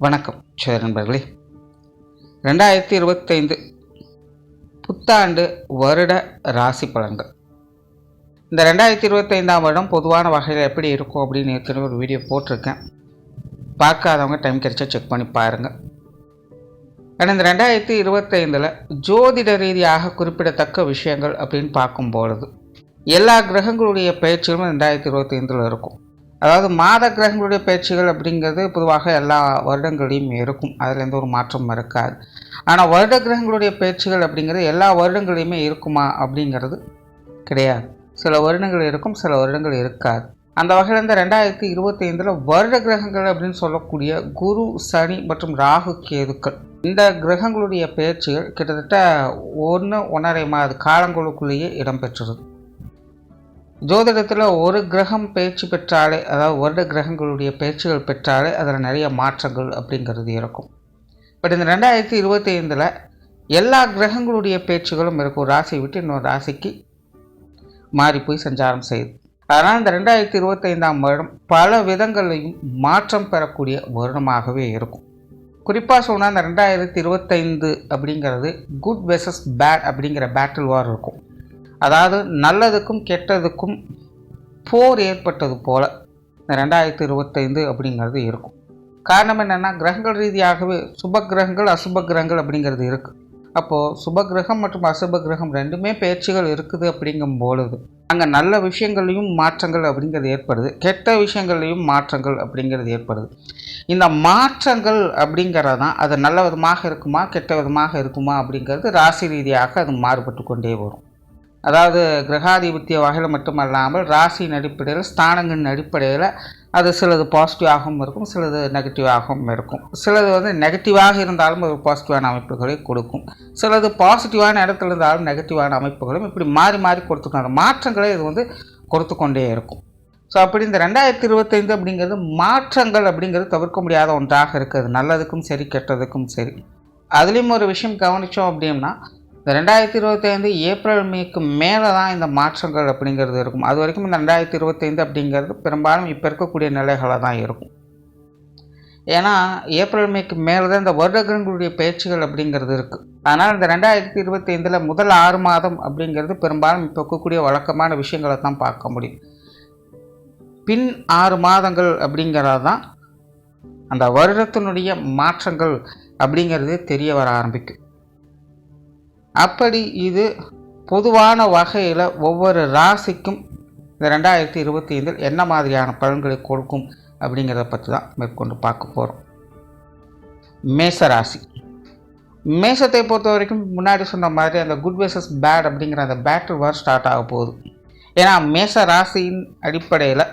வணக்கம் சரி நண்பர்களே. ரெண்டாயிரத்தி இருபத்தைந்து புத்தாண்டு வருட ராசி பலன்கள். இந்த ரெண்டாயிரத்தி இருபத்தைந்தாம் வருடம் பொதுவான வகையில் எப்படி இருக்கும் அப்படின்னு ஏற்கனவே ஒரு வீடியோ போட்டிருக்கேன். பார்க்காதவங்க டைம் கிடைச்சா செக் பண்ணி பாருங்கள் ஆனால் இந்த ரெண்டாயிரத்தி இருபத்தைந்தில் ஜோதிட ரீதியாக குறிப்பிடத்தக்க விஷயங்கள் அப்படின்னு பார்க்கும்பொழுது எல்லா கிரகங்களுடைய பயிற்சிகளும் ரெண்டாயிரத்தி இருபத்தைந்தில் இருக்கும். அதாவது மாத கிரகங்களுடைய பயிற்சிகள் அப்படிங்கிறது பொதுவாக எல்லா வருடங்களையும் இருக்கும். அதில் எந்த ஒரு மாற்றமும் இருக்காது. ஆனால் வருட கிரகங்களுடைய பயிற்சிகள் அப்படிங்கிறது எல்லா வருடங்களையுமே இருக்குமா அப்படிங்கிறது கிடையாது. சில வருடங்கள் இருக்கும் சில வருடங்கள் இருக்காது. அந்த வகையில் இந்த ரெண்டாயிரத்தி இருபத்தைந்தில் வருட கிரகங்கள் அப்படின்னு சொல்லக்கூடிய குரு சனி மற்றும் ராகு கேதுக்கள் இந்த கிரகங்களுடைய பயிற்சிகள் கிட்டத்தட்ட ஒன்று ஒன்றரை மாத காலங்களுக்குள்ளேயே இடம்பெற்றிருது ஜோதிடத்தில் ஒரு கிரகம் பயிற்சி பெற்றாலே அதாவது வருட கிரகங்களுடைய பயிற்சிகள் பெற்றாலே அதில் நிறைய மாற்றங்கள் அப்படிங்கிறது இருக்கும். பட் இந்த ரெண்டாயிரத்தி இருபத்தி ஐந்தில் எல்லா கிரகங்களுடைய பேச்சுகளும் இருக்கும். ராசியை விட்டு இன்னொரு ராசிக்கு மாறி போய் சஞ்சாரம் செய்யுது. அதனால் இந்த ரெண்டாயிரத்தி இருபத்தைந்தாம் வருடம் பல விதங்களையும் மாற்றம் பெறக்கூடிய வருடமாகவே இருக்கும். குறிப்பாக சொன்னால் இந்த ரெண்டாயிரத்தி இருபத்தைந்து அப்படிங்கிறது குட் வெசஸ் பேட் அப்படிங்கிற பேட்டில் வார் இருக்கும். அதாவது நல்லதுக்கும் கெட்டதுக்கும் போர் ஏற்பட்டது போல இந்த ரெண்டாயிரத்தி இருபத்தைந்து அப்படிங்கிறது இருக்கும். காரணம் என்னென்னா கிரகங்கள் ரீதியாகவே சுப கிரகங்கள் அசுப கிரகங்கள் அப்படிங்கிறது இருக்குது அப்போது சுப கிரகம் மற்றும் அசுப கிரகம் ரெண்டுமே பேச்சுகள் இருக்குது அப்படிங்கும் பொழுது அங்கே நல்ல விஷயங்களையும் மாற்றங்கள் அப்படிங்கிறது ஏற்படுது கெட்ட விஷயங்கள்லையும் மாற்றங்கள் அப்படிங்கிறது ஏற்படுது. இந்த மாற்றங்கள் அப்படிங்கிறது தான் அது நல்ல விதமாக இருக்குமா கெட்ட விதமாக இருக்குமா அப்படிங்கிறது ராசி ரீதியாக அது மாறுபட்டு கொண்டே வரும். அதாவது கிரகாதிபத்திய வகையில் மட்டுமல்லாமல் ராசியின் அடிப்படையில் ஸ்தானங்களின் அடிப்படையில் அது சிலது பாசிட்டிவாகவும் இருக்கும் சிலது நெகட்டிவாகவும் இருக்கும். சிலது வந்து நெகட்டிவாக இருந்தாலும் ஒரு பாசிட்டிவான அமைப்புகளை கொடுக்கும். சிலது பாசிட்டிவான இடத்துல இருந்தாலும் நெகட்டிவான அமைப்புகளும் இப்படி மாறி மாறி கொடுத்துக்கணும் அந்த மாற்றங்களை இது வந்து கொடுத்து கொண்டே இருக்கும். ஸோ அப்படி இந்த ரெண்டாயிரத்தி இருபத்தைந்து அப்படிங்கிறது மாற்றங்கள் அப்படிங்கிறது தவிர்க்க முடியாத ஒன்றாக இருக்குது. நல்லதுக்கும் சரி கெட்டதுக்கும் சரி. அதுலேயும் ஒரு விஷயம் கவனித்தோம் அப்படின்னா இந்த ரெண்டாயிரத்தி இருபத்தைந்து ஏப்ரல் மேக்கு மேலே தான் இந்த மாற்றங்கள் அப்படிங்கிறது இருக்கும். அது வரைக்கும் இந்த ரெண்டாயிரத்தி இருபத்தைந்து அப்படிங்கிறது பெரும்பாலும் இப்போ இருக்கக்கூடிய நிலைகளாக தான் இருக்கும். ஏன்னா ஏப்ரல் மேக்கு மேலே தான் இந்த வருடங்களுடைய பயிற்சிகள் அப்படிங்கிறது இருக்குது அதனால் இந்த ரெண்டாயிரத்தி இருபத்தைந்தில் முதல் ஆறு மாதம் அப்படிங்கிறது பெரும்பாலும் இப்போ இருக்கக்கூடிய வழக்கமான விஷயங்களை தான் பார்க்க முடியும். பின் ஆறு மாதங்கள் அப்படிங்கிறது தான் அந்த வருடத்தினுடைய மாற்றங்கள் அப்படிங்கிறது தெரிய வர ஆரம்பிக்கும். அப்படி இது பொதுவான வகையில் ஒவ்வொரு ராசிக்கும் இந்த ரெண்டாயிரத்தி இருபத்தி ஐந்தில் என்ன மாதிரியான பலன்களை கொடுக்கும் அப்படிங்கிறத பற்றி தான் மேற்கொண்டு பார்க்க போகிறோம் மேச ராசி. மேசத்தை பொறுத்த வரைக்கும் முன்னாடி சொன்ன மாதிரி அந்த குட் வெசஸ் பேட் அப்படிங்கிற அந்த பேட்டில் வார் ஸ்டார்ட் ஆக போகுது. ஏன்னா மேச ராசியின் அடிப்படையில்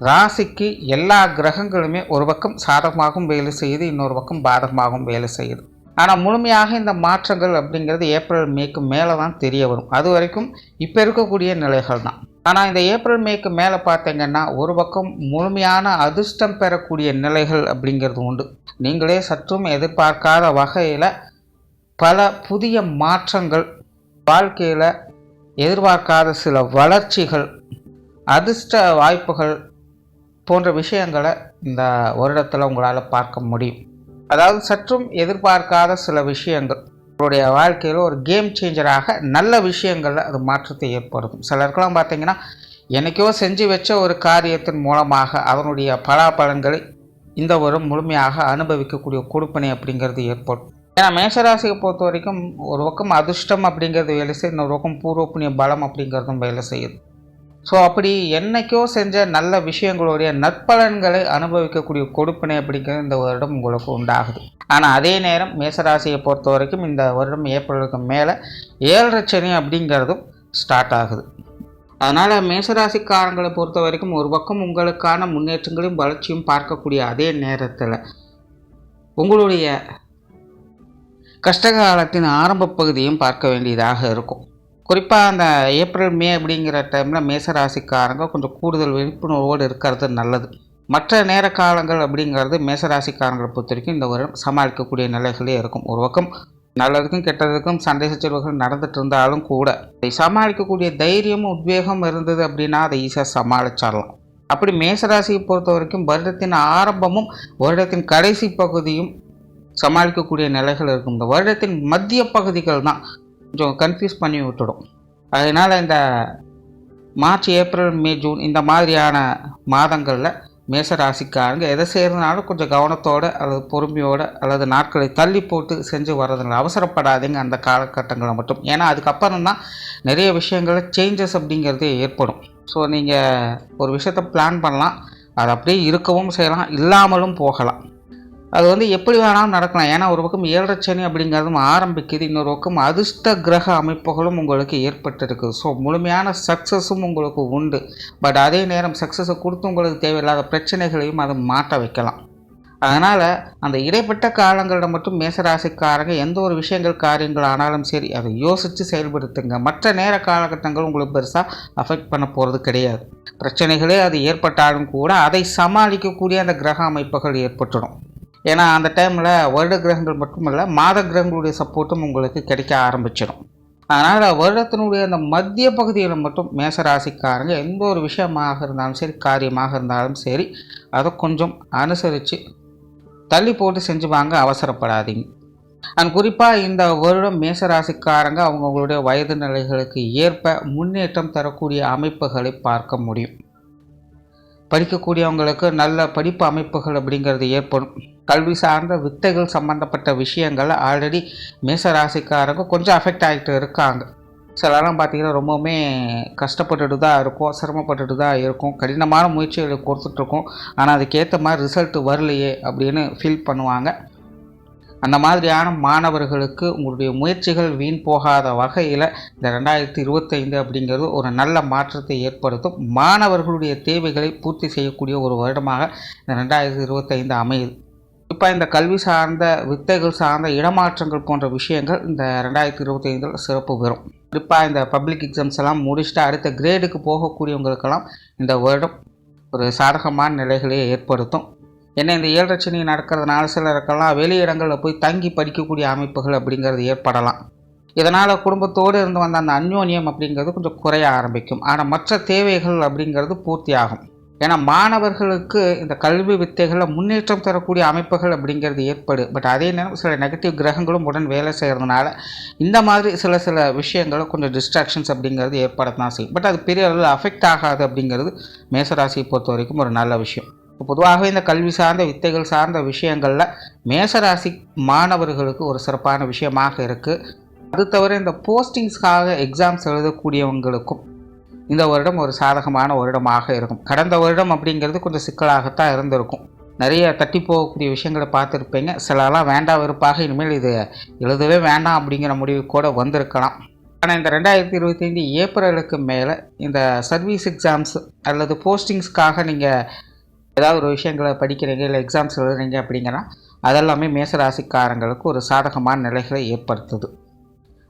ராசிக்கு எல்லா கிரகங்களுமே ஒரு பக்கம் சாதகமாகவும் வேலை செய்யுது இன்னொரு பக்கம் பாதகமாகவும் வேலை செய்யுது. ஆனால் முழுமையாக இந்த மாற்றங்கள் அப்படிங்கிறது ஏப்ரல் மேக்கு மேலே தான் தெரிய வரும். அது வரைக்கும் இப்போ இருக்கக்கூடிய நிலைகள் தான் ஆனால் இந்த ஏப்ரல் மேக்கு மேலே பார்த்தீங்கன்னா ஒரு பக்கம் முழுமையான அதிர்ஷ்டம் பெறக்கூடிய நிலைகள் அப்படிங்கிறது உண்டு. நீங்களே சற்றும் எதிர்பார்க்காத வகையில் பல புதிய மாற்றங்கள் வாழ்க்கையில் எதிர்பார்க்காத சில வளர்ச்சிகள் அதிர்ஷ்ட வாய்ப்புகள் போன்ற விஷயங்களை இந்த வருடத்தில் உங்களால் பார்க்க முடியும். அதாவது சற்றும் எதிர்பார்க்காத சில விஷயங்கள். அவருடைய வாழ்க்கையில் ஒரு கேம் சேஞ்சராக நல்ல விஷயங்களில் அது மாற்றத்தை ஏற்படுத்தும். சிலருக்கெல்லாம் பார்த்தீங்கன்னா என்றைக்கோ செஞ்சு வச்ச ஒரு காரியத்தின் மூலமாக அதனுடைய பலாபலன்களை இந்த ஒரு முழுமையாக அனுபவிக்கக்கூடிய கொடுப்பனை அப்படிங்கிறது ஏற்படும். ஏன்னா மேஷராசியை பொறுத்த வரைக்கும் ஒரு பக்கம் அதிர்ஷ்டம் அப்படிங்கிறது வேலை செய்யுது இன்னொரு பக்கம் பூர்வ புண்ணிய பலம் அப்படிங்கிறதும் வேலை செய்யுது. ஸோ அப்படி என்னைக்கோ செஞ்ச நல்ல விஷயங்களுடைய நற்பலன்களை அனுபவிக்கக்கூடிய கொடுப்பினை அப்படிங்கிற இந்த வருடம் உங்களுக்கு உண்டாகுது. ஆனால் அதே நேரம் மேசராசியை பொறுத்த வரைக்கும் இந்த வருடம் ஏப்ரலுக்கு மேலே ஏழரை சனி அப்படிங்கிறதும் ஸ்டார்ட் ஆகுது. அதனால் மேசராசிக்காரங்களை பொறுத்த வரைக்கும் ஒரு பக்கம் உங்களுக்கான முன்னேற்றங்களையும் வளர்ச்சியும் பார்க்கக்கூடிய அதே நேரத்தில் உங்களுடைய கஷ்டகாலத்தின் ஆரம்ப பகுதியும் பார்க்க வேண்டியதாக இருக்கும். குறிப்பாக அந்த ஏப்ரல் மே அப்படிங்கிற டைமில் மேசராசிக்காரங்க கொஞ்சம் கூடுதல் விழிப்புணர்வோடு இருக்கிறது நல்லது. மற்ற நேர காலங்கள் அப்படிங்கிறது மேசராசிக்காரங்களை பொறுத்த வரைக்கும் இந்த வருடம் சமாளிக்கக்கூடிய நிலைகளே இருக்கும். ஒரு பக்கம் நல்லதுக்கும் கெட்டதுக்கும் சண்டை சச்சரவுகள் நடந்துட்டு இருந்தாலும் கூட அதை சமாளிக்கக்கூடிய தைரியமும் உத்வேகம் இருந்தது அப்படின்னா அதை ஈஸியாக சமாளிச்சிடலாம். அப்படி மேசராசியை பொறுத்த வரைக்கும் வருடத்தின் ஆரம்பமும் வருடத்தின் கடைசி பகுதியும் சமாளிக்கக்கூடிய நிலைகள் இருக்கும். இந்த வருடத்தின் மத்திய பகுதிகள் தான். கொஞ்சம் கன்ஃபியூஸ் பண்ணி விட்டுடும். அதனால் இந்த மார்ச் ஏப்ரல் மே ஜூன் இந்த மாதிரியான மாதங்களில் மேச ராசிக்காரங்க எதை செய்கிறதுனாலும் கொஞ்சம் கவனத்தோடு அல்லது பொறுமையோடு அல்லது நாட்களை தள்ளி போட்டு செஞ்சு வர்றதுனால அவசரப்படாதீங்க அந்த காலகட்டங்களை மட்டும். ஏன்னா அதுக்கப்புறம் தான் நிறைய விஷயங்களில் சேஞ்சஸ் அப்படிங்கிறது ஏற்படும். ஸோ நீங்கள் ஒரு விஷயத்தை பிளான் பண்ணலாம். அது அப்படியே இருக்கவும் செய்யலாம். இல்லாமலும் போகலாம். அது வந்து எப்படி வேணாலும் நடக்கலாம். ஏன்னா ஒரு பக்கம் ஏழரை சனி அப்படிங்கிறதும் ஆரம்பிக்குது. இன்னொரு பக்கம் அதிர்ஷ்ட கிரக அமைப்புகளும் உங்களுக்கு ஏற்பட்டிருக்குது ஸோ முழுமையான சக்ஸஸும் உங்களுக்கு உண்டு. பட் அதே நேரம் சக்ஸஸை கொடுத்து உங்களுக்கு தேவையில்லாத பிரச்சனைகளையும் அதை மாட்ட வைக்கலாம். அதனால் அந்த இடைப்பட்ட காலங்களில் மட்டும் மேசராசிக்காரங்க எந்த ஒரு விஷயங்கள் காரியங்கள் ஆனாலும் சரி அதை யோசித்து செயல்படுத்துங்க. மற்ற நேர காலகட்டங்கள் உங்களுக்கு பெருசாக அஃபெக்ட் பண்ண போகிறது கிடையாது. பிரச்சனைகளே அது ஏற்பட்டாலும் கூட அதை சமாளிக்கக்கூடிய அந்த கிரக அமைப்புகள் ஏற்பட்டுடும். ஏன்னா அந்த டைமில் வருட கிரகங்கள் மட்டுமல்ல மாத கிரகங்களுடைய சப்போர்ட்டும் உங்களுக்கு கிடைக்க ஆரம்பிச்சிடும். அதனால் வருடத்தினுடைய அந்த மத்திய பகுதியில் மட்டும் மேசராசிக்காரங்க எந்த ஒரு விஷயமாக இருந்தாலும் சரி காரியமாக இருந்தாலும் சரி அதை கொஞ்சம் அனுசரித்து தள்ளி போட்டு செஞ்சு வாங்க அவசரப்படாதீங்க. அண்ட் குறிப்பாக இந்த வருடம் மேசராசிக்காரங்க அவங்கவுங்களுடைய வயது நிலைகளுக்கு ஏற்ப முன்னேற்றம் தரக்கூடிய அமைப்புகளை பார்க்க முடியும். படிக்கக்கூடியவங்களுக்கு நல்ல படிப்பு அமைப்புகள் அப்படிங்கிறது ஏற்படும். கல்வி சார்ந்த வித்தைகள் சம்மந்தப்பட்ட விஷயங்கள் ஆல்ரெடி மேசராசிக்காரங்க கொஞ்சம் அஃபெக்ட் ஆகிட்டு இருக்காங்க. சிலலாம் பார்த்திங்கன்னா ரொம்பவுமே கஷ்டப்பட்டுட்டு தான் இருக்கும் சிரமப்பட்டுட்டு தான் இருக்கும் கடினமான முயற்சிகளை கொடுத்துட்ருக்கோம் ஆனால் அதுக்கேற்ற மாதிரி ரிசல்ட் வரலையே அப்படின்னு ஃபீல் பண்ணுவாங்க. அந்த மாதிரியான மாணவர்களுக்கு உங்களுடைய முயற்சிகள் வீண் போகாத வகையில் இந்த ரெண்டாயிரத்தி இருபத்தைந்து அப்படிங்கிறது ஒரு நல்ல மாற்றத்தை ஏற்படுத்தும். மாணவர்களுடைய தேவைகளை பூர்த்தி செய்யக்கூடிய ஒரு வருடமாக இந்த ரெண்டாயிரத்தி இருபத்தைந்து அமையுது. இப்போ இந்த கல்வி சார்ந்த வித்தைகள் சார்ந்த இடமாற்றங்கள் போன்ற விஷயங்கள் இந்த ரெண்டாயிரத்தி இருபத்தைந்தில் சிறப்பு பெறும். குறிப்பாக இந்த பப்ளிக் எக்ஸாம்ஸ் எல்லாம் முடிச்சுட்டு அடுத்த கிரேடுக்கு போகக்கூடியவங்களுக்கெல்லாம் இந்த வருடம் ஒரு சாதகமான நிலைகளை ஏற்படுத்தும். ஏன்னா இந்த ஏழரட்சணி நடக்கிறதுனால சிலருக்கெல்லாம் வெளியிடங்களில் போய் தங்கி படிக்கக்கூடிய அமைப்புகள் அப்படிங்கிறது ஏற்படலாம். இதனால் குடும்பத்தோடு இருந்து வந்த அந்த அந்யோன்யம் அப்படிங்கிறது கொஞ்சம் குறைய ஆரம்பிக்கும். ஆனால் மற்ற தேவைகள் அப்படிங்கிறது பூர்த்தி ஆகும் ஏன்னா மாணவர்களுக்கு இந்த கல்வி வித்தைகளில் முன்னேற்றம் தரக்கூடிய அமைப்புகள் அப்படிங்கிறது ஏற்படு. பட் அதே நேரம் சில நெகட்டிவ் கிரகங்களும் உடன் வேலை செய்கிறதுனால இந்த மாதிரி சில சில விஷயங்களும் கொஞ்சம் டிஸ்ட்ராக்ஷன்ஸ் அப்படிங்கிறது ஏற்பட தான் செய்யும். பட் அது பெரிய அளவில் அஃபெக்ட் ஆகாது அப்படிங்கிறது மேசராசியை பொறுத்த வரைக்கும் ஒரு நல்ல விஷயம். பொதுவாகவே இந்த கல்வி சார்ந்த வித்தைகள் சார்ந்த விஷயங்களில் மேசராசி மாணவர்களுக்கு ஒரு சிறப்பான விஷயமாக இருக்குது அது தவிர இந்த போஸ்டிங்ஸ்க்காக எக்ஸாம்ஸ் எழுதக்கூடியவங்களுக்கும் இந்த வருடம் ஒரு சாதகமான வருடமாக இருக்கும். கடந்த வருடம் அப்படிங்கிறது கொஞ்சம் சிக்கலாகத்தான் இருந்திருக்கும். நிறைய தட்டி போகக்கூடிய விஷயங்களை பார்த்துருப்பீங்க. சிலலாம் வேண்டாம் வெறுப்பாக இனிமேல் இது எழுதவே வேண்டாம் அப்படிங்கிற முடிவு கூட வந்திருக்கலாம். ஆனால் இந்த ரெண்டாயிரத்தி இருபத்தைந்து ஏப்ரலுக்கு மேலே இந்த சர்வீஸ் எக்ஸாம்ஸ் அல்லது போஸ்டிங்ஸ்க்காக நீங்கள் ஏதாவது ஒரு விஷயங்களை படிக்கிறீங்க இல்லை எக்ஸாம்ஸ் எழுதுறீங்க அப்படிங்கன்னா அதெல்லாமே மேசராசிக்காரங்களுக்கு ஒரு சாதகமான நிலைகளை ஏற்படுத்துது.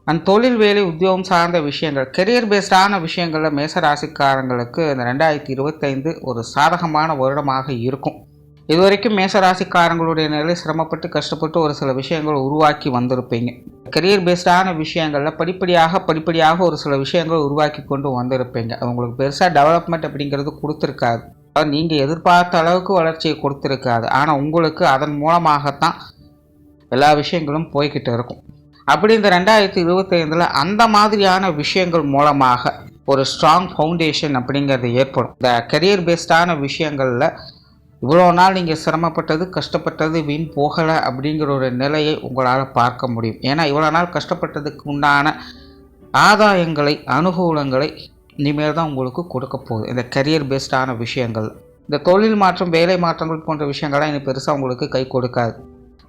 அண்ட் தொழில் வேலை உத்தியோகம் சார்ந்த விஷயங்கள் கெரியர் பேஸ்டான விஷயங்களில் மேசராசிக்காரங்களுக்கு இந்த ரெண்டாயிரத்தி இருபத்தைந்து ஒரு சாதகமான வருடமாக இருக்கும். இதுவரைக்கும் மேசராசிக்காரங்களுடைய நிலை சிரமப்பட்டு கஷ்டப்பட்டு ஒரு சில விஷயங்கள் உருவாக்கி வந்திருப்பீங்க. கெரியர் பேஸ்டான விஷயங்களில் படிப்படியாக படிப்படியாக ஒரு சில விஷயங்கள் உருவாக்கி கொண்டு வந்திருப்பீங்க. அவங்களுக்கு பெருசாக டெவலப்மெண்ட் அப்படிங்கிறது கொடுத்துருக்காது. நீங்கள் எதிர்பார்த்த அளவுக்கு வளர்ச்சியை கொடுத்துருக்காது. ஆனால் உங்களுக்கு அதன் மூலமாகத்தான் எல்லா விஷயங்களும் போய்கிட்டு இருக்கும். அப்படி இந்த ரெண்டாயிரத்தி இருபத்தைந்தில் அந்த மாதிரியான விஷயங்கள் மூலமாக ஒரு ஸ்ட்ராங் ஃபவுண்டேஷன் அப்படிங்கிறது ஏற்படும். இந்த கெரியர் பேஸ்டான விஷயங்களில் இவ்வளோ நாள் நீங்கள் சிரமப்பட்டது கஷ்டப்பட்டது வீண் போகலை அப்படிங்கிற ஒரு நிலையை உங்களால் பார்க்க முடியும். ஏன்னா இவ்வளோ நாள் கஷ்டப்பட்டதுக்கு உண்டான ஆதாயங்களை அனுகூலங்களை இனிமேல் தான் உங்களுக்கு கொடுக்க போகுது. இந்த கரியர் பேஸ்டான விஷயங்கள் இந்த தொழில் மாற்றம் வேலை மாற்றங்கள் போன்ற விஷயங்கள்லாம் இனி பெருசாக உங்களுக்கு கை கொடுக்காது.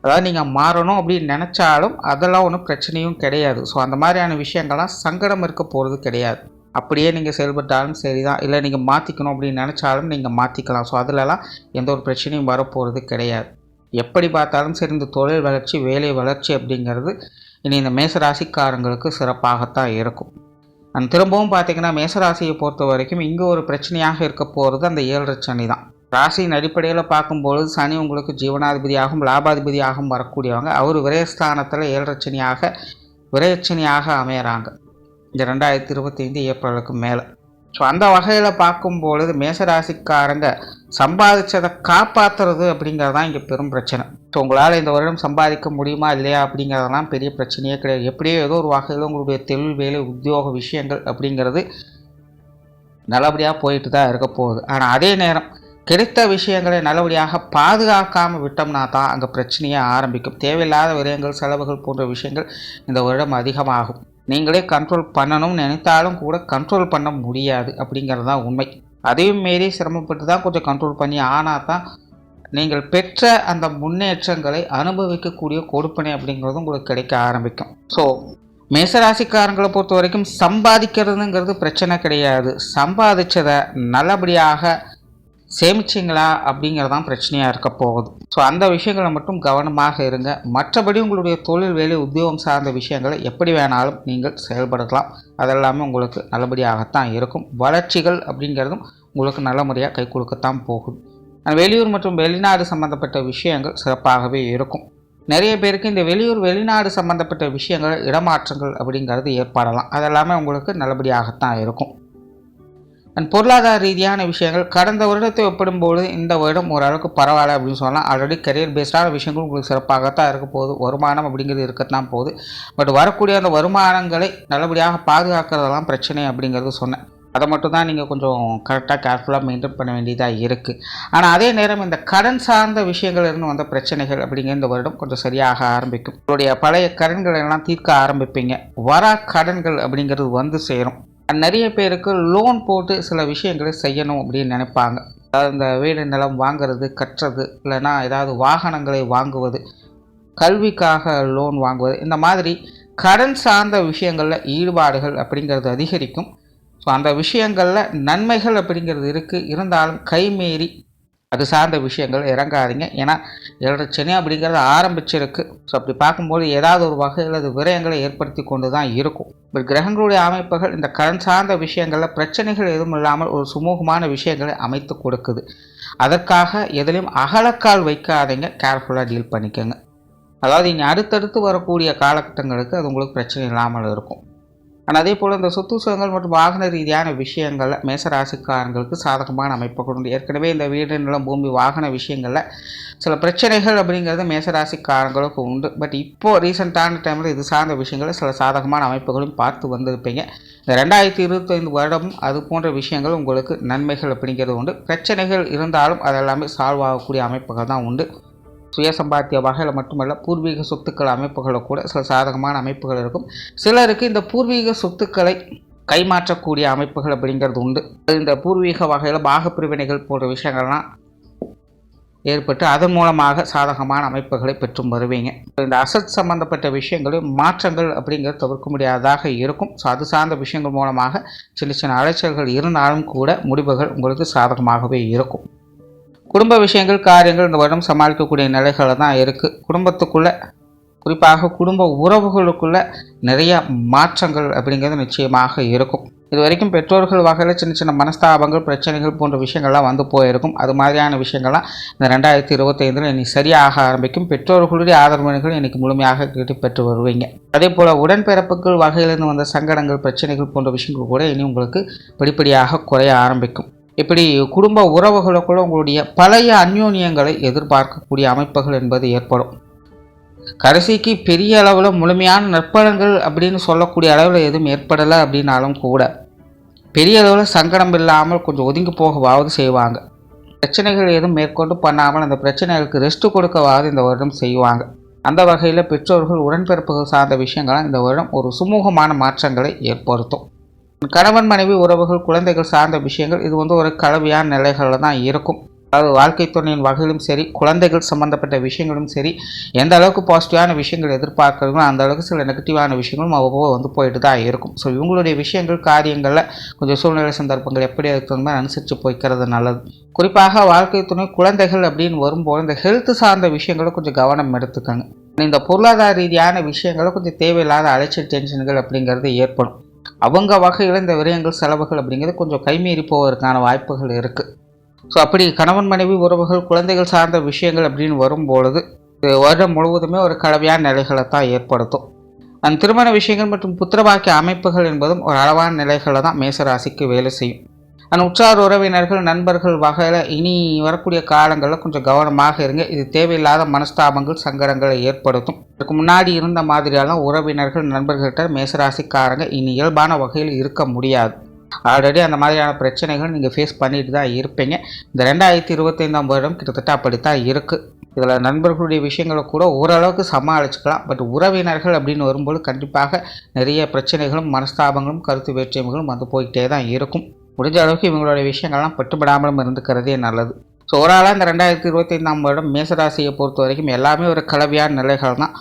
அதாவது நீங்கள் மாறணும் அப்படின்னு நினச்சாலும் அதெல்லாம் ஒன்றும் பிரச்சனையும் கிடையாது. ஸோ அந்த மாதிரியான விஷயங்கள்லாம் சங்கடம் இருக்க போகிறது கிடையாது. அப்படியே நீங்கள் செயல்பட்டாலும் சரி தான் இல்லை நீங்கள் மாற்றிக்கணும் அப்படின்னு நினச்சாலும் நீங்கள் மாற்றிக்கலாம் ஸோ அதிலலாம் எந்த ஒரு பிரச்சனையும் வரப்போகிறது கிடையாது. எப்படி பார்த்தாலும் சரி இந்த தொழில் வளர்ச்சி வேலை வளர்ச்சி அப்படிங்கிறது இனி இந்த மேசராசிக்காரங்களுக்கு சிறப்பாகத்தான் இருக்கும். அண்ட் திரும்பவும் பார்த்தீங்கன்னா மேசராசியை பொறுத்த வரைக்கும் இங்கே ஒரு பிரச்சனையாக இருக்க போகிறது அந்த ஏழரை சனி தான். ராசியின் அடிப்படையில் பார்க்கும்பொழுது சனி உங்களுக்கு ஜீவனாதிபதியாகவும் லாபாதிபதியாகவும் வரக்கூடியவங்க. அவர் விரயஸ்தானத்தில் ஏழரை சனியாக விரயச்சனியாக அமையிறாங்க. இந்த ரெண்டாயிரத்தி இருபத்தைந்து ஏப்ரலுக்கு மேலே. ஸோ அந்த வகையில் பார்க்கும்பொழுது மேசராசிக்காரங்க சம்பாதிச்சதை காப்பாற்றுறது அப்படிங்கிறது தான் இங்கே பெரும் பிரச்சனை. ஸோ உங்களால் இந்த வருடம் சம்பாதிக்க முடியுமா இல்லையா அப்படிங்கிறதெல்லாம் பெரிய பிரச்சனையே கிடையாது. எப்படியோ ஏதோ ஒரு வகையில் உங்களுடைய தொழில் வேலை உத்தியோக விஷயங்கள் அப்படிங்கிறது நல்லபடியாக போயிட்டு தான் இருக்க போகுது. ஆனால் அதே நேரம் கிடைத்த விஷயங்களை நல்லபடியாக பாதுகாக்காமல் விட்டோம்னா தான் அங்கே பிரச்சனையே ஆரம்பிக்கும். தேவையில்லாத விரயங்கள் செலவுகள் போன்ற விஷயங்கள் இந்த வருடம் அதிகமாகும். நீங்களே கண்ட்ரோல் பண்ணணும்னு நினைத்தாலும் கூட கண்ட்ரோல் பண்ண முடியாது அப்படிங்கிறது தான் உண்மை. அதையும் மீறி சிரமப்பட்டு தான் கொஞ்சம் கண்ட்ரோல் பண்ணி ஆனால் தான் நீங்கள் பெற்ற அந்த முன்னேற்றங்களை அனுபவிக்கக்கூடிய கொடுப்பனை அப்படிங்கிறது உங்களுக்கு கிடைக்க ஆரம்பிக்கும். ஸோ மேசராசிக்காரங்களை பொறுத்த வரைக்கும் சம்பாதிக்கிறதுங்கிறது பிரச்சனை கிடையாது. சம்பாதிச்சதை நல்லபடியாக சேமிச்சிங்களா அப்படிங்கிறது தான் பிரச்சனையாக இருக்க போகுது. ஸோ அந்த விஷயங்களை மட்டும் கவனமாக இருங்க. மற்றபடி உங்களுடைய தொழில் வேலை உத்தியோகம் சார்ந்த விஷயங்களை எப்படி வேணாலும் நீங்கள் செயல்படுத்தலாம். அதெல்லாமே உங்களுக்கு நல்லபடியாகத்தான் இருக்கும். வளர்ச்சிகள் அப்படிங்கிறதும் உங்களுக்கு நல்ல முறையாக கை கொடுக்கத்தான் போகும். வெளியூர் மற்றும் வெளிநாடு சம்மந்தப்பட்ட விஷயங்கள் சிறப்பாகவே இருக்கும். நிறைய பேருக்கு இந்த வெளியூர் வெளிநாடு சம்மந்தப்பட்ட விஷயங்கள் இடமாற்றங்கள் அப்படிங்கிறது ஏற்படலாம். அதெல்லாமே உங்களுக்கு நல்லபடியாகத்தான் இருக்கும். அண்ட் பொருளாதார ரீதியான விஷயங்கள் கடந்த வருடத்தை ஒப்பிடும்போது இந்த வருடம் ஓரளவுக்கு பரவாயில்ல அப்படின்னு சொல்லலாம். ஆல்ரெடி கரியர் பேஸ்டான விஷயங்கள் உங்களுக்கு சிறப்பாகத்தான் இருக்க போகுது. வருமானம் அப்படிங்கிறது இருக்கத்தான் போகுது. பட் வரக்கூடிய அந்த வருமானங்களை நல்லபடியாக பாதுகாக்கிறதெல்லாம் பிரச்சனை அப்படிங்கிறது சொன்னேன். அதை மட்டும் தான் நீங்கள் கொஞ்சம் கரெக்டாக கேர்ஃபுல்லாக மெயின்டைன் பண்ண வேண்டியதாக இருக்குது ஆனால் அதே நேரம் இந்த கடன் சார்ந்த விஷயங்கள் இருந்து வந்த பிரச்சனைகள் அப்படிங்கிற இந்த வருடம் கொஞ்சம் சரியாக ஆரம்பிக்கும். உங்களுடைய பழைய கடன்களை எல்லாம் தீர்க்க ஆரம்பிப்பீங்க. வரா கடன்கள் அப்படிங்கிறது வந்து சேரும். நிறைய பேருக்கு லோன் போட்டு சில விஷயங்களை செய்யணும் அப்படின்னு நினைப்பாங்க. அதாவது இந்த வீடு நிலம் வாங்குறது கட்டுறது இல்லைன்னா ஏதாவது வாகனங்களை வாங்குவது கல்விக்காக லோன் வாங்குவது இந்த மாதிரி கடன் சார்ந்த விஷயங்களில் ஈடுபாடுகள் அப்படிங்கிறது அதிகரிக்கும். ஸோ அந்த விஷயங்களில் நன்மைகள் அப்படிங்கிறது இருக்குது இருந்தாலும் கைமீறி அது சார்ந்த விஷயங்கள் இறங்காதீங்க. ஏன்னா ஏழரை சென்னை அப்படிங்கிறது ஆரம்பிச்சிருக்கு. ஸோ அப்படி பார்க்கும்போது ஏதாவது ஒரு வகையில் அது விரயங்களை ஏற்படுத்தி கொண்டு தான் இருக்கும். பட் கிரகங்களுடைய அமைப்புகள் இந்த கடன் சார்ந்த விஷயங்களில் பிரச்சனைகள் எதுவும் இல்லாமல் ஒரு சுமூகமான விஷயங்களை அமைத்து கொடுக்குது. அதற்காக எதிலையும் அகலக்கால் வைக்காதீங்க கேர்ஃபுல்லாக டீல் பண்ணிக்கோங்க. அதாவது இங்கே அடுத்தடுத்து வரக்கூடிய காலகட்டங்களுக்கு அது உங்களுக்கு பிரச்சனை இல்லாமல் இருக்கும். ஆனால் அதே போல் இந்த சொத்து சுகங்கள் மற்றும் வாகன ரீதியான விஷயங்களில் மேசராசிக்காரங்களுக்கு சாதகமான அமைப்புகள் உண்டு ஏற்கனவே இந்த வீடு நிலம் பூமி வாகன விஷயங்களில் சில பிரச்சனைகள் அப்படிங்கிறது மேசராசிக்காரங்களுக்கு உண்டு. பட் இப்போது ரீசெண்டான டைமில் இது சார்ந்த விஷயங்களில் சில சாதகமான அமைப்புகளும் பார்த்து வந்திருப்பீங்க. இந்த ரெண்டாயிரத்தி இருபத்தைந்து வருடமும் அது போன்ற விஷயங்கள் உங்களுக்கு நன்மைகள் அப்படிங்கிறது உண்டு. பிரச்சனைகள் இருந்தாலும் அதெல்லாமே சால்வ் ஆகக்கூடிய அமைப்புகள் தான் உண்டு. சுய சம்பாத்திய வகையில் மட்டுமல்ல பூர்வீக சொத்துக்கள் அமைப்புகளில் கூட சில சாதகமான அமைப்புகள் இருக்கும். சிலருக்கு இந்த பூர்வீக சொத்துக்களை கைமாற்றக்கூடிய அமைப்புகள் அப்படிங்கிறது உண்டு. இந்த பூர்வீக வகையில் பாகப்பிரிவினைகள் போன்ற விஷயங்கள்லாம் ஏற்பட்டு அதன் மூலமாக சாதகமான அமைப்புகளை பெற்றும் வருவீங்க. இந்த அசத் சம்பந்தப்பட்ட விஷயங்களில் மாற்றங்கள் அப்படிங்கிறது தவிர்க்க முடியாததாக இருக்கும். ஸோ அது சார்ந்த விஷயங்கள் மூலமாக சின்ன சின்ன அலைச்சல்கள் இருந்தாலும் கூட முடிவுகள் உங்களுக்கு சாதகமாகவே இருக்கும். குடும்ப விஷயங்கள் காரியங்கள் இந்த வருடம் சமாளிக்கக்கூடிய நிலைகளை தான் இருக்குது குடும்பத்துக்குள்ளே குறிப்பாக குடும்ப உறவுகளுக்குள்ளே நிறைய மாற்றங்கள் அப்படிங்கிறது நிச்சயமாக இருக்கும். இது வரைக்கும் பெற்றோர்கள் வகையில் சின்ன சின்ன மனஸ்தாபங்கள் பிரச்சனைகள் போன்ற விஷயங்கள்லாம் வந்து போயிருக்கும். அது மாதிரியான விஷயங்கள்லாம் இந்த ரெண்டாயிரத்தி இருபத்தைந்தில் இனி சரியாக ஆரம்பிக்கும். பெற்றோர்களுடைய ஆதரவுகள் இன்றைக்கி முழுமையாக கேட்டு பெற்று வருவீங்க. அதே போல் உடன்பிறப்புகள் வகையிலிருந்து வந்த சங்கடங்கள் பிரச்சனைகள் போன்ற விஷயங்கள் கூட இனி உங்களுக்கு படிப்படியாக குறைய ஆரம்பிக்கும். இப்படி குடும்ப உறவுகளுக்குள்ள உங்களுடைய பழைய அந்யோன்யங்களை எதிர்பார்க்கக்கூடிய அமைப்புகள் என்பது ஏற்படும். கடைசிக்கு பெரிய அளவில் முழுமையான நற்பலன்கள் அப்படின்னு சொல்லக்கூடிய அளவில் எதுவும் ஏற்படலை அப்படின்னாலும் கூட பெரிய அளவில் சங்கடம் இல்லாமல் கொஞ்சம் ஒதுங்கி போகவாவது செய்வாங்க. பிரச்சனைகள் எதுவும் மேற்கொண்டு பண்ணாமல் அந்த பிரச்சனைகளுக்கு ரெஸ்ட் கொடுக்கவாவது இந்த வருடம் செய்வாங்க. அந்த வகையில் பெற்றோர்கள் உடன்பிறப்புகள் சார்ந்த விஷயங்களாம் இந்த வருடம் ஒரு சுமூகமான மாற்றங்களை ஏற்படுத்தும். கணவன் மனைவி உறவுகள் குழந்தைகள் சார்ந்த விஷயங்கள் இது வந்து ஒரு கலவையான நிலைகளில் தான் இருக்கும். அதாவது வாழ்க்கை துணையின் வகையிலும் சரி குழந்தைகள் சம்மந்தப்பட்ட விஷயங்களும் சரி எந்த அளவுக்கு பாசிட்டிவான விஷயங்கள் எதிர்பார்க்குறீங்களோ அந்த அளவுக்கு சில நெகட்டிவான விஷயங்களும் அவ்வளோ வந்து போயிட்டு தான் இருக்கும். ஸோ இவங்களுடைய விஷயங்கள் காரியங்களில் கொஞ்சம் சூழ்நிலை சந்தர்ப்பங்கள் எப்படி இருக்கிறது மாதிரி அனுசரித்து போய்க்கிறது நல்லது. குறிப்பாக வாழ்க்கை துணை குழந்தைகள் அப்படின்னு வரும்போது இந்த ஹெல்த் சார்ந்த விஷயங்களை கொஞ்சம் கவனம் எடுத்துக்கோங்க. இந்த பொருளாதார ரீதியான விஷயங்களை கொஞ்சம் தேவையில்லாத அலைச்சல் டென்ஷன்கள் அப்படிங்கிறது ஏற்படும். அவங்க வகையில் இந்த விரயங்கள் செலவுகள் அப்படிங்கிறது கொஞ்சம் கைமீறி போவதற்கான வாய்ப்புகள் இருக்குது ஸோ அப்படி கணவன் மனைவி உறவுகள் குழந்தைகள் சார்ந்த விஷயங்கள் அப்படின்னு வரும்பொழுது வருடம் முழுவதுமே ஒரு கலவையான நிலைகளை தான் ஏற்படுத்தும். அந்த திருமண விஷயங்கள் மற்றும் புத்திரவாக்கிய அமைப்புகள் என்பதும் ஒரு அளவான நிலைகளை தான் மேசராசிக்கு வேலை செய்யும். அந்த உற்றார் உறவினர்கள் நண்பர்கள் வகையில் இனி வரக்கூடிய காலங்களில் கொஞ்சம் கவனமாக இருங்க. இது தேவையில்லாத மனஸ்தாபங்கள் சங்கடங்களை ஏற்படுத்தும். இதுக்கு முன்னாடி இருந்த மாதிரியெல்லாம் உறவினர்கள் நண்பர்கள்ட்ட மேசராசிக்காரங்க இனி இயல்பான வகையில் இருக்க முடியாது. ஆல்ரெடி அந்த மாதிரியான பிரச்சனைகள் நீங்கள் ஃபேஸ் பண்ணிட்டு தான் இருப்பீங்க. இந்த ரெண்டாயிரத்தி இருபத்தைந்தாம் வருடம் கிட்டத்தட்ட அப்படித்தான் இருக்குது இதில் நண்பர்களுடைய விஷயங்களை கூட ஓரளவுக்கு சமாளிச்சுக்கலாம். பட் உறவினர்கள் அப்படின்னு வரும்போது கண்டிப்பாக நிறைய பிரச்சனைகளும் மனஸ்தாபங்களும் கருத்து வேற்றுமைகளும் வந்து போய்கிட்டே தான் இருக்கும். முடிஞ்ச அளவுக்கு இவங்களுடைய விஷயங்கள்லாம் பட்டுப்படாமலும் இருந்துக்கிறதே நல்லது. ஸோ ஓவராலாக இந்த ரெண்டாயிரத்தி இருபத்தைந்தாம் வருடம் மேசராசியை பொறுத்த வரைக்கும் எல்லாமே ஒரு கலவையான நிலைகள் தான்.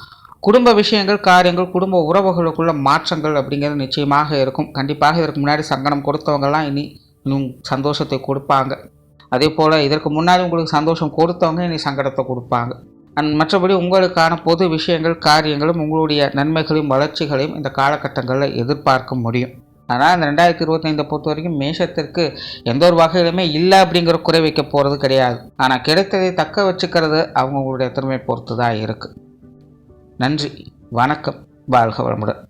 குடும்ப விஷயங்கள் காரியங்கள் குடும்ப உறவுகளுக்குள்ள மாற்றங்கள் அப்படிங்கிறது நிச்சயமாக இருக்கும். கண்டிப்பாக இதற்கு முன்னாடி சங்கடம் கொடுத்தவங்கலாம் இனி இன்னும் சந்தோஷத்தை கொடுப்பாங்க. அதே போல் இதற்கு முன்னாடி உங்களுக்கு சந்தோஷம் கொடுத்தவங்க இனி சங்கடத்தை கொடுப்பாங்க. அண்ட் மற்றபடி உங்களுக்கான பொது விஷயங்கள் காரியங்களும் உங்களுடைய நன்மைகளையும் வளர்ச்சிகளையும் இந்த காலகட்டங்களில் எதிர்பார்க்க முடியும். ஆனால் இந்த ரெண்டாயிரத்தி இருபத்தைந்தை பொறுத்த வரைக்கும் மேஷத்திற்கு எந்த ஒரு வகையிலுமே இல்லை அப்படிங்கிற குறை வைக்க போகிறது கிடையாது. ஆனால் கிடைத்ததை தக்க வச்சுக்கிறது அவங்களுடைய திறமை பொறுத்து தான் இருக்குது நன்றி. வணக்கம். வாழ்க வளமுடன்.